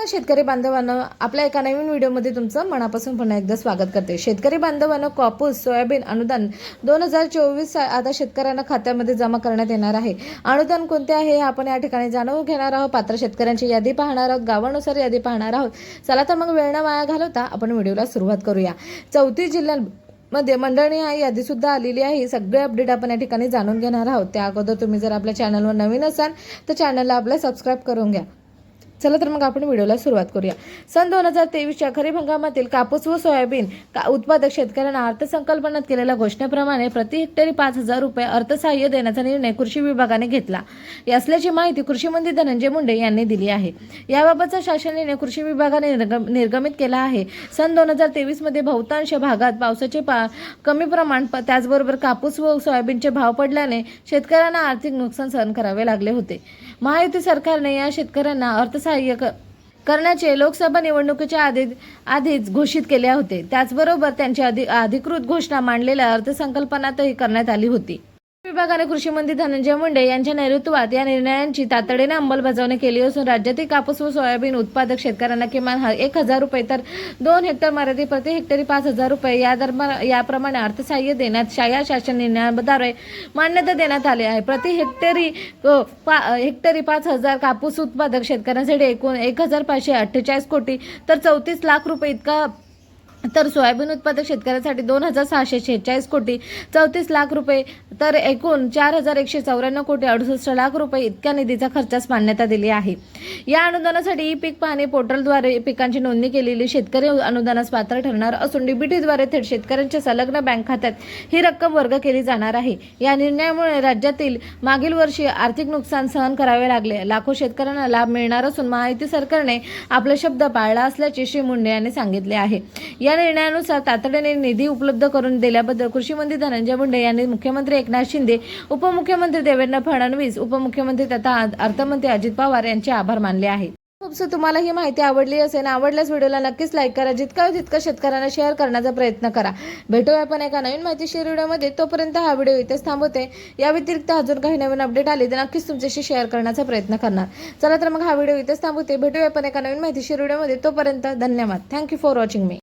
नमस्कार शेतकरी बांधवांनो. आपल्या एका नवीन व्हिडिओमध्ये तुमचं मनापासून पुन्हा एकदा स्वागत करते. शेतकरी बांधवांनो कापूस सोयाबीन अनुदान दोन हजार चोवीस आता शेतकऱ्यांना खात्यामध्ये जमा करण्यात येणार आहे. अनुदान कोणते आहे हे आपण या ठिकाणी जाणून घेणार आहोत. पात्र शेतकऱ्यांची यादी पाहणार आहोत. गावानुसार यादी पाहणार आहोत. चला तर मग वेळ न वाया घालवता आपण व्हिडिओला सुरुवात करूया. चौतीस जिल्ह्यां मध्ये मंडळी हा यादी सुद्धा आलेली आहे. सगळे अपडेट आपण या ठिकाणी जाणून घेणार आहोत. त्या अगोदर तुम्ही जर आपल्या चॅनलवर नवीन असाल तर चॅनलला आपल्या सबस्क्राईब करून घ्या. चला तर मग आपण व्हिडिओला सुरुवात करूया. सन दोन हजार तेवीसच्या खरीप हंगामातील कापूस व सोयाबीन का उत्पादक शेतकऱ्यांना अर्थसंकल्पनात केलेल्या घोषणेप्रमाणे प्रति हेक्टरी पाच हजार रुपये अर्थसहाय्य देण्याचा निर्णय कृषी विभागाने घेतला. असल्याची माहिती कृषी मंत्री धनंजय मुंडे यांनी दिली आहे. याबाबतचा शासन निर्णय कृषी विभागाने निर्गम- निर्गमित केला आहे. सन दोन हजार तेवीसमध्ये बहुतांश भागात पावसाचे पा कमी प्रमाण प- त्याचबरोबर कापूस व सोयाबीनचे भाव पडल्याने शेतकऱ्यांना आर्थिक नुकसान सहन करावे लागले होते. महायुती सरकारने या शेतकऱ्यांना अर्थसहाय्य क- करण्याचे लोकसभा निवडणुकीच्या आधी आधीच घोषित केले होते. त्याचबरोबर त्यांची अधि अधिकृत घोषणा मांडलेल्या अर्थसंकल्पनातही करण्यात आली होती. विभागाने कृषी मंत्री धनंजय मुंडे यांच्या नेतृत्वात या निर्णयांची तातडीने अंमलबजावणी केली असून राज्यातील कापूस व सोयाबीन उत्पादक शेतकऱ्यांना किमान हा- एक हजार रुपये तर दोन हेक्टर मर्यादित प्रति हेक्टरी पाच हजार रुपये या दरम्यान याप्रमाणे अर्थसहाय्य देण्यात या शासन निर्णयाद्वारे मान्यता देण्यात आली आहे. प्रति हेक्टरी पा- हेक्टरी पाच हजार कापूस उत्पादक शेतकऱ्यांसाठी एकूण एक हजार पाचशे अठ्ठेचाळीस कोटी तर चौतीस लाख रुपये इतका तर सोयाबीन उत्पादक शेतकऱ्यांसाठी दोन हजार सहाशे शेहेचाळीस कोटी चौतीस लाख रुपये तर एकूण चार हजार एकशे चौऱ्याण्णव कोटी अडुसष्ट लाख रुपये इतक्या निधीचा खर्चास मान्यता दिली आहे. या अनुदानासाठी ई पीक पाहणी पोर्टलद्वारे पिकांची नोंदणी केलेली शेतकरी अनुदानास पात्र ठरणार असून डीबीटीद्वारे थेट शेतकऱ्यांच्या संलग्न बँक खात्यात ही रक्कम वर्ग केली जाणार आहे. या निर्णयामुळे राज्यातील मागील वर्षी आर्थिक नुकसान सहन करावे लागले. लाखो शेतकऱ्यांना लाभ मिळणार असून महायुती सरकारने आपला शब्द पाळला असल्याचे श्री मुंडे यांनी सांगितले आहे. या निर्णयानुसार तातडीने निधी उपलब्ध करून दिल्याबद्दल कृषी मंत्री धनंजय मुंडे यांनी मुख्यमंत्री एकनाथ शिंदे उपमुख्यमंत्री देवेंद्र फडणवीस उपमुख्यमंत्री तथा अर्थमंत्री अजित पवार यांचे आभार मानले आहेत. खूप तुम्हाला ही माहिती आवडली असेल आवडल्यास व्हिडिओला नक्कीच लाईक करा जितका तितका शेतकऱ्यांना शेअर करण्याचा प्रयत्न करा. भेटूया आपण एका नवीन माहितीशीर व्हिडिओमध्ये तोपर्यंत हा व्हिडिओ इथेच थांबवते. या व्यतिरिक्त अजून काही नवीन अपडेट आले तर नक्कीच तुमच्याशी शेअर करण्याचा प्रयत्न करणार. चला तर मग हा व्हिडिओ इथेच थांबवते. भेटूया आपण एका नवीन माहितीशीर व्हिडिओमध्ये. तोपर्यंत धन्यवाद. Thank you for watching me